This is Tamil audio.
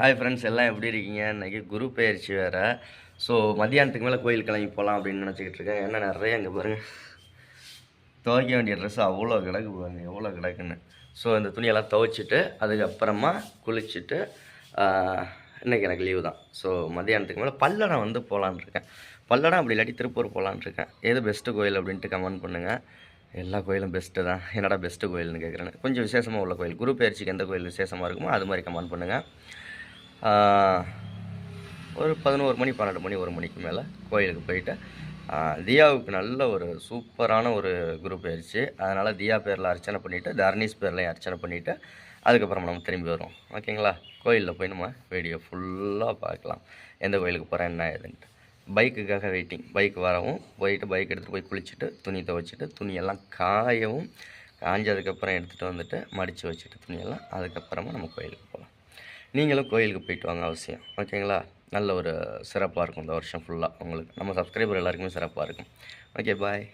ஹாய் ஃப்ரெண்ட்ஸ் எல்லாம் எப்படி இருக்கீங்க? இன்றைக்கி குரு பயிற்சி வேறு. ஸோ மதியானத்துக்கு மேலே கோயில் கிளம்பி போகலாம் அப்படின்னு நினச்சிக்கிட்டு இருக்கேன். ஏன்னா நிறைய இங்கே பாருங்கள் துவைக்க வேண்டிய ட்ரெஸ் அவ்வளோ கிடக்கு பாருங்க எவ்வளோ கிடக்குன்னு. ஸோ இந்த துணியெல்லாம் துவைச்சிட்டு அதுக்கப்புறமா குளிச்சுட்டு இன்றைக்கி இன்னைக்கு எனக்கு லீவு தான். ஸோ மதியானத்துக்கு மேலே பல்லடம் வந்து போகலான்னு இருக்கேன். பல்லடம் அப்படி இல்லாட்டி திருப்பூர் போகலான்னு இருக்கேன். எது பெஸ்ட்டு கோயில் அப்படின்ட்டு கமெண்ட் பண்ணுங்கள் எல்லா கோயிலும் பெஸ்ட்டு தான். என்னடா பெஸ்ட்டு கோயில்னு கேட்குறேன் கொஞ்சம் விசேஷமாக உள்ள கோயில். குரு பயிற்சிக்கு எந்த கோயில் விசேஷமாக இருக்குமோ அது மாதிரி கமெண்ட் பண்ணுங்கள் ஒரு பதினோரு மணி பன்னெண்டு மணி ஒரு மணிக்கு மேலே கோயிலுக்கு போயிட்டு தியாவுக்கு நல்ல ஒரு சூப்பரான ஒரு குரூப் ஆயிடுச்சு. அதனால் தியா பேரில் அர்ச்சனை பண்ணிவிட்டு தர்னீஸ் பேர்லையும் அர்ச்சனை பண்ணிவிட்டு அதுக்கப்புறம் நம்ம திரும்பி வருவோம். ஓகேங்களா? கோயிலில் போய் நம்ம வீடியோ ஃபுல்லாக பார்க்கலாம். எந்த கோயிலுக்கு போகிறேன் என்ன ஏதுன்ட்டு. பைக்குக்காக வெயிட்டிங் பைக் வரவும் போயிட்டு பைக் எடுத்துகிட்டு போய் குளிச்சுட்டு துணி துவைச்சிட்டு துணியெல்லாம் காயவும் காஞ்சதுக்கப்புறம் எடுத்துகிட்டு வந்துட்டு மடித்து வச்சுட்டு துணியெல்லாம் அதுக்கப்புறமா நம்ம கோயிலுக்கு போகலாம். நீங்களும் கோயிலுக்கு போயிட்டு வாங்க அவசியம். ஓகேங்களா? நல்ல ஒரு சிறப்பாக இருக்கும் இந்த வருஷம் ஃபுல்லாக உங்களுக்கு. நம்ம சப்ஸ்கிரைபர் எல்லாருக்குமே சிறப்பாக இருக்கும். Okay bye